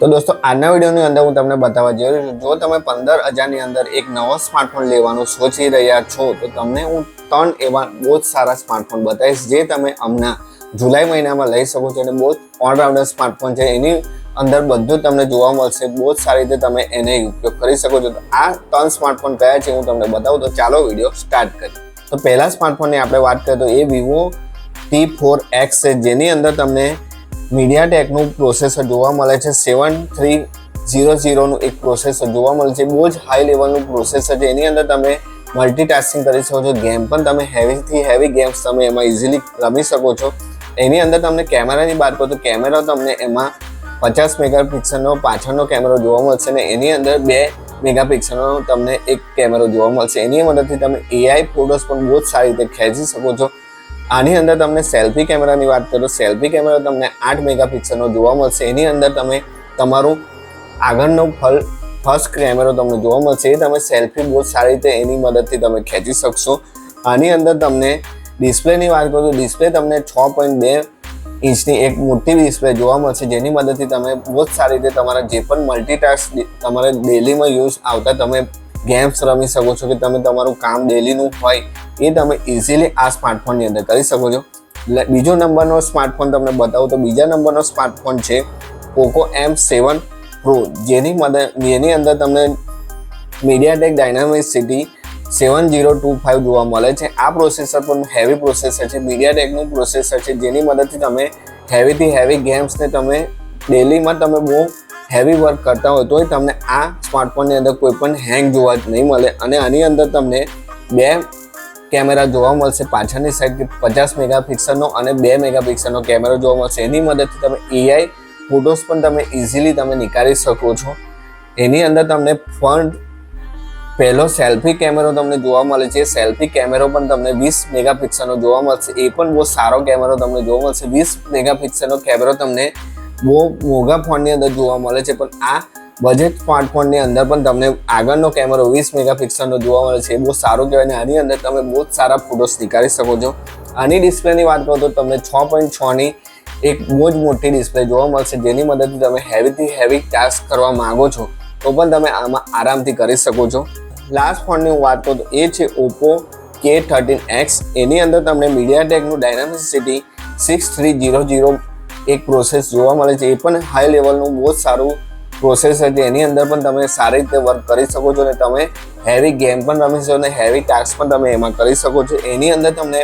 તો દોસ્તો, આજના વિડીયોની અંદર હું તમને બતાવવા જઈ રહ્યો છું. જો તમે પંદર હજારની અંદર એક નવો સ્માર્ટફોન લેવાનું સોચી રહ્યા છો, તો તમને હું ત્રણ એવા બહુ જ સારા સ્માર્ટફોન બતાવીશ, જે તમે હમણાં જુલાઈ મહિનામાં લઈ શકો છો. અને બહુ જ ઓલરાઉન્ડર સ્માર્ટફોન છે. એની અંદર બધું તમને જોવા મળશે. બહુ જ સારી રીતે તમે એને ઉપયોગ કરી શકો છો. તો આ ત્રણ સ્માર્ટફોન કયા છે હું તમને બતાવું. તો ચાલો વીડિયો સ્ટાર્ટ કરીએ. તો પહેલા સ્માર્ટફોનની આપણે વાત કરીએ તો એ વિવો ટી ફોર એક્સ છે. જેની અંદર તમને મીડિયાટેકનું પ્રોસેસર જોવા મળે છે. સેવન થ્રી ઝીરો ઝીરોનું એક પ્રોસેસર જોવા મળે છે. બહુ જ હાઈ લેવલનું પ્રોસેસર છે. એની અંદર તમે મલ્ટીટાસ્કિંગ કરી શકો છો. ગેમ પણ તમે હેવીથી હેવી ગેમ્સ તમે એમાં ઇઝીલી રમી શકો છો. એની અંદર તમને કેમેરાની વાત કરો તો કેમેરા તમને એમાં પચાસ મેગાપિક્સલનો પાછળનો કેમેરો જોવા મળશે અને એની અંદર બે મેગાપિક્સલનો તમને એક કેમેરો જોવા મળશે. એની મદદથી તમે એઆઈ ફોટોસ પણ બહુ જ સારી રીતે ખેંચી શકો છો. આની અંદર તમને સેલ્ફી કેમેરાની વાત કરો, સેલ્ફી કેમેરા તમને આઠ મેગાપિક્સલનો જોવા મળશે. એની અંદર તમે તમારું આગળનો ફલ ફર્સ્ટ કેમેરો તમને જોવા મળશે. એ તમે સેલ્ફી બહુ સારી રીતે એની મદદથી તમે ખેંચી શકશો. આની અંદર તમને ડિસ્પ્લેની વાત કરું તો ડિસ્પ્લે તમને છ પોઈન્ટ બે ઇંચની એક મોટી ડિસ્પ્લે જોવા મળશે, જેની મદદથી તમે બહુ જ સારી રીતે તમારા જે પણ મલ્ટીટાસ્ક તમારે ડેલીમાં યુઝ આવતા તમે ગેમ્સ રમી શકો છો કે તમે તમારું કામ ડેલીનું હોય એ તમે ઇઝીલી આ સ્માર્ટફોનની અંદર કરી શકો છો. બીજો નંબરનો સ્માર્ટફોન તમને બતાવું તો બીજા નંબરનો સ્માર્ટફોન છે પોકો એમ સેવન પ્રો જેની મદદ, જેની અંદર તમને MediaTek Dimensity seven zero two five જોવા મળે છે. આ પ્રોસેસર પણ હેવી પ્રોસેસર છે. મીડિયાટેકનું પ્રોસેસર છે જેની મદદથી તમે હેવીથી હેવી ગેમ્સને તમે ડેલીમાં તમે બહુ હેવી વર્ક કરતા હોય તોય તમને આ સ્માર્ટફોનની અંદર કોઈ પણ હેંગ જોવા જ નહીં મળે. અને આની અંદર તમને બે કેમેરા જોવા મળશે પાછળની સાઈડ પચાસ મેગાપિક્સલનો અને બે મેગાપિક્સલનો કેમેરો જોવા મળશે. એની મદદથી તમે એઆઈ ફોટોસ પણ તમે ઇઝીલી તમે નીકાળી શકો છો. એની અંદર તમને ફ્રન્ટ પહેલો સેલ્ફી કેમેરો તમને જોવા મળે છે. સેલ્ફી કેમેરો પણ તમને વીસ મેગાપિક્સલનો જોવા મળશે. એ પણ બહુ સારો કેમેરો તમને જોવા મળશે. વીસ મેગાપિક્સલનો કેમેરો તમને બહુ મોંઘા ફોનની અંદર જોવા મળે છે, પણ આ બજેટ સ્માર્ટફોનની અંદર પણ તમને આગળનો કેમેરો વીસ મેગાપિક્સલનો જોવા મળે છે, એ બહુ સારું કહેવાય અને આની અંદર તમે બહુ જ સારા ફોટોસ નીકાળી શકો છો. આની ડિસ્પ્લેની વાત કરો તો તમને છ પોઈન્ટ છની એક બહુ જ મોટી ડિસ્પ્લે જોવા મળશે, જેની મદદથી તમે હેવીથી હેવી ટાસ્ક કરવા માંગો છો, તો પણ તમે આમાં આરામથી કરી શકો છો. લાસ્ટ ફોનની હું વાત કરું તો એ છે ઓપ્પો કે થર્ટીન એક્સ એની અંદર તમને મીડિયાટેકનું Dimensity six three zero zero એક પ્રોસેસ જોવા મળે છે. એ પણ હાઈ લેવલનું બહુ જ સારું પ્રોસેસ છે. એની અંદર પણ તમે સારી રીતે વર્ક કરી શકો છો અને તમે હેવી ગેમ પણ રમી શકો અને હેવી ટાસ્ક પણ તમે એમાં કરી શકો છો. એની અંદર તમને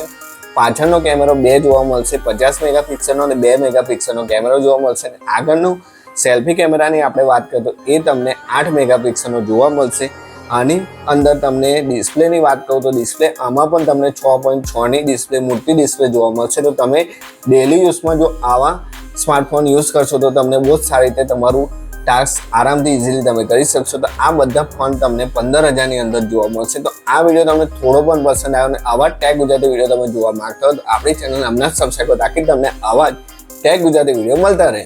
પાછળનો કેમેરો બે જોવા મળશે, પચાસ મેગાપિક્સલનો અને બે મેગાપિક્સલનો કેમેરો જોવા મળશે અને આગળનું સેલ્ફી કેમેરાની આપણે વાત કરીએ તો એ તમને આઠ મેગાપિક્સલનો જોવા મળશે. આની અંદર તમને ડિસ્પ્લેની વાત કરું તો ડિસ્પ્લે આમાં પણ તમને છ પોઈન્ટ છની ડિસ્પ્લે, મોટી ડિસ્પ્લે જોવા મળશે. તો તમે ડેલી યુઝમાં જો આવા સ્માર્ટફોન યુઝ કરશો તો તમને બહુ જ સારી રીતે તમારું ટાસ્ક આરામથી ઇઝીલી તમે કરી શકશો. તો આ બધા ફોન તમને પંદર હજારની અંદર જોવા મળશે. તો આ વીડિયો તમને થોડો પણ પસંદ આવ્યો અને આવા ટેગ ગુજરાતી વીડિયો તમે જોવા માંગતા હો તો આપણી ચેનલ હમણાં સબસ્ક્રાઈબ રાખી તમને આવા જ ટેગ ગુજરાતી વીડિયો મળતા રહે.